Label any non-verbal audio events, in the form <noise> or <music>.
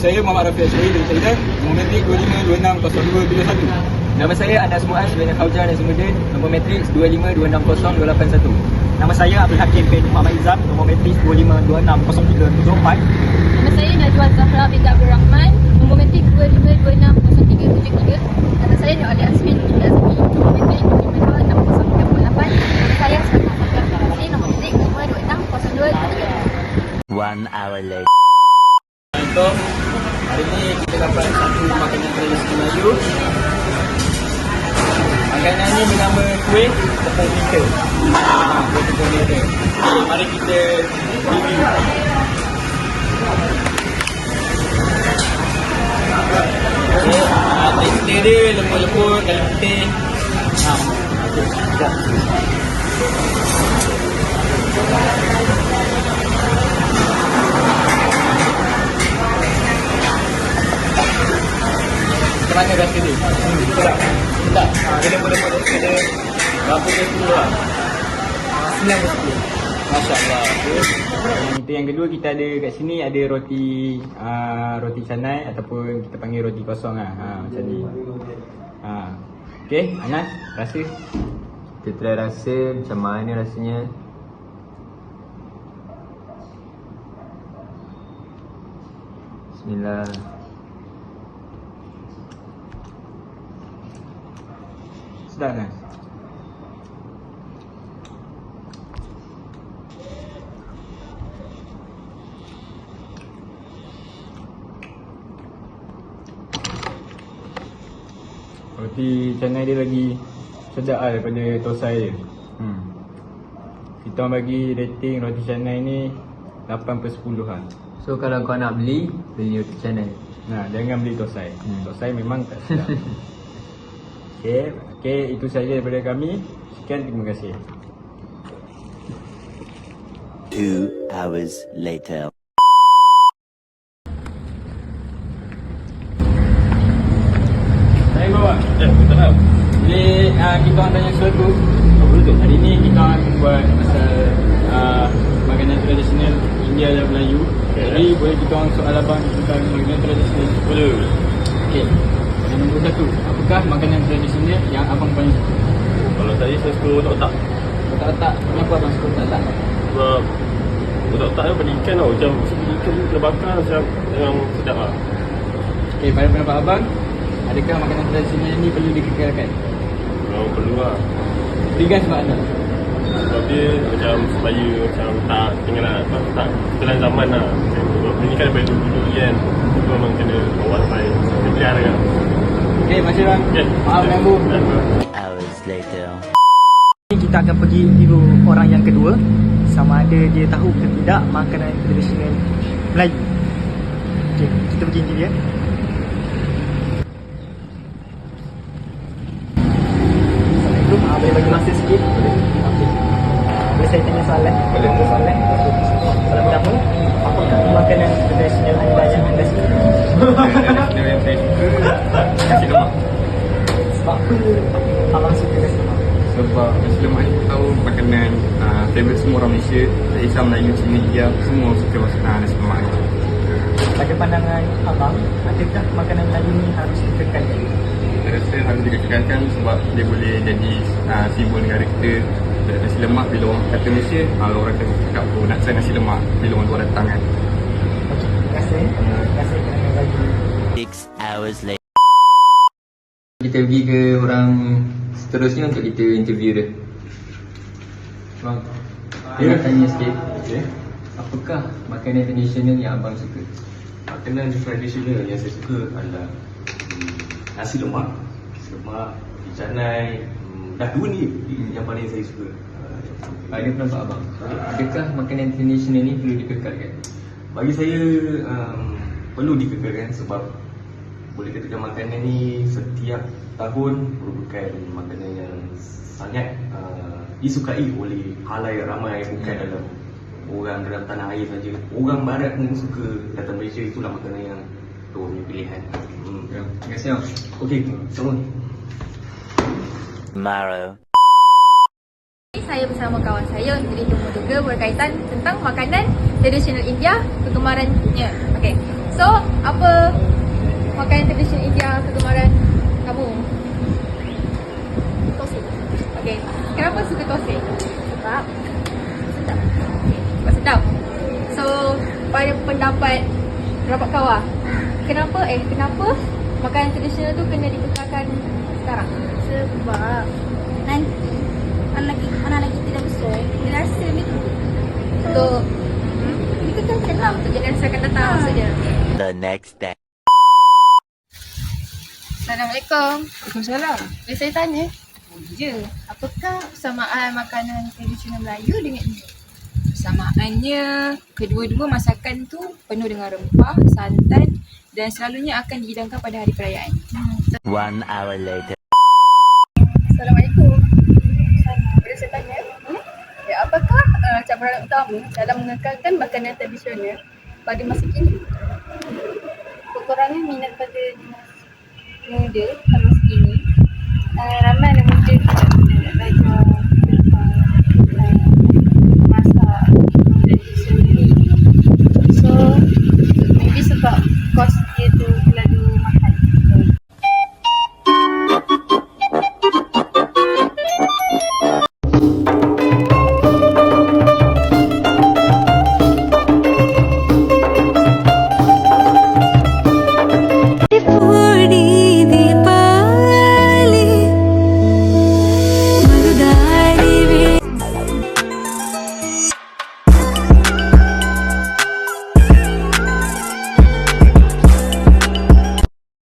saya Muhammad Rafiq Asyari dari Thailand. Nombor metrik 25260271. Nama saya Anas Muaz bin Khawjar Nazimuddin, nombor matriks 25260281. Nama saya Abdul Hakim bin Muhammad Izam, nombor matriks 25260374. Nama saya Najwa Zahra binti Abdul Rahman, nombor metrik 25260373. Nama saya Nur Ali Asmin binti Azmi, nombor metrik 25260348. Nama saya Sarah Safiyah Farasi, nombor metrik 25260273. One hour later. Untuk hari ni kita dapat satu makanan tradisi Melayu. Makanan ni bernama kuih tepung pita. Ha, kuih tepung pita. Okay, mari kita review. Okay, uh, tekstur dia lembut-lembut, kalau putih. Ha, okay, sekejap. Sedap. Ha, dia lembut-lembut tekstur dia. Berapa dia 10 lah? 9 ke 10. Masya Allah. Kita yang kedua kita ada kat sini ada roti uh, roti canai ataupun kita panggil roti kosong lah. Ha, macam ni. Ha. Okay, Anas, rasa? Kita try rasa macam mana rasanya Bismillah Anas? Roti canai dia lagi sedap lah daripada tosai dia hmm. Kita bagi rating roti canai ni 8 per 10 lah So kalau kau nak beli Beli roti canai Nah, jangan beli tosai Hmm. Tosai memang tak sedap <laughs> Okay, okay, itu saja daripada kami Sekian, terima kasih Two hours later. Saya bawa. Eh, betul tak? Jadi uh, kita orang tanya sesuatu. Oh, betul. Hari ni kita orang buat pasal uh, makanan tradisional India dan Melayu. Jadi boleh kita orang soal abang tentang makanan tradisional. Boleh. Okey. Yang nombor satu, apakah makanan tradisional yang abang paling suka? Kalau saya saya suka otak-otak Otak-otak, kenapa abang suka otak-otak? Sebab otak-otak dia pada ikan tau Macam ikan tu kena bakar macam yang sedap lah Okey, pada pendapat abang, adakah makanan tradisional ini perlu dikekalkan? Kalau perlu lah Berikan sebab anda. Sebab dia macam supaya macam tak tinggal tak, tak telan zaman lah Sebab ni kan daripada dulu kan Itu memang kena bawa sampai Kejadian kan Okey, masih bang. Okay. Maaf ganggu. Hours later. Ini kita akan pergi interview orang yang kedua sama ada dia tahu ke tidak makanan tradisional Melayu. Okey, kita pergi interview ya. Assalamualaikum. Ah, boleh bagi masa sikit? Boleh. Okey. Boleh saya tanya soalan? Boleh. Ada soalan? Soalan pertama, apakah makanan tradisional anda yang anda suka? Tradisional yang saya suka, nasi lemak. Sebab apa abang suka nasi lemak? Sebab nasi lemak ni tahu makanan uh, favourite semua orang Malaysia Tak kisah Melayu, Cina, India Semua suka masak uh, nasi lemak ni Pada pandangan abang, adakah makanan Melayu ni harus dikekalkan? Saya rasa harus dikekalkan sebab dia boleh jadi uh, simbol negara kita Nasi lemak bila orang kata Malaysia uh, Orang akan cakap oh nak saya nasi lemak bila orang luar datang kan Okey, terima kasih. Terima kasih kerana bagi Six hours later. Kita pergi ke orang seterusnya untuk kita interview dia Bang Dia nak tanya sikit okay. Apakah makanan tradisional yang abang suka? Makanan tradisional yang saya suka adalah hmm, nasi lemak, nasi lemak, canai. Hmm, dah dua ni yang paling saya suka. Uh, Ada pendapat abang Adakah makanan tradisional ni perlu dikekalkan? bagi saya um, perlu dikekalkan sebab boleh katakan makanan ni setiap tahun merupakan makanan yang sangat uh, disukai oleh halai ramai bukan Hmm. dalam orang dalam tanah air saja. Orang barat pun suka datang Malaysia itulah makanan yang tu punya pilihan. Hmm. Ya, terima kasih bang Okey, sama. Tomorrow. Saya bersama kawan saya untuk review juga berkaitan tentang makanan tradisional India kegemarannya. Okey. So, apa makanan tradisional India kegemaran kamu? Tosi. Okay. Kenapa suka tosi? Sebab sedap. Sebab sedap. So, pada pendapat pendapat kau lah, kenapa eh kenapa makanan tradisional tu kena dikekalkan sekarang? Sebab nanti anak kita, anak-anak kita dah besar, dia rasa macam tu. Untuk hmm, dikekalkan lah untuk generasi akan datang maksudnya. The next day. Assalamualaikum. Waalaikumsalam. Eh, saya tanya. Je, apakah persamaan makanan tradisional Melayu dengan India? Samaannya kedua-dua masakan tu penuh dengan rempah, santan dan selalunya akan dihidangkan pada hari perayaan. One hour later. Assalamualaikum. Boleh saya tanya? Hmm? Ya, apakah uh, cabaran utama dalam mengekalkan makanan tradisional pada masa kini? Kekurangan minat pada muda masa kini. Uh, ramai anak muda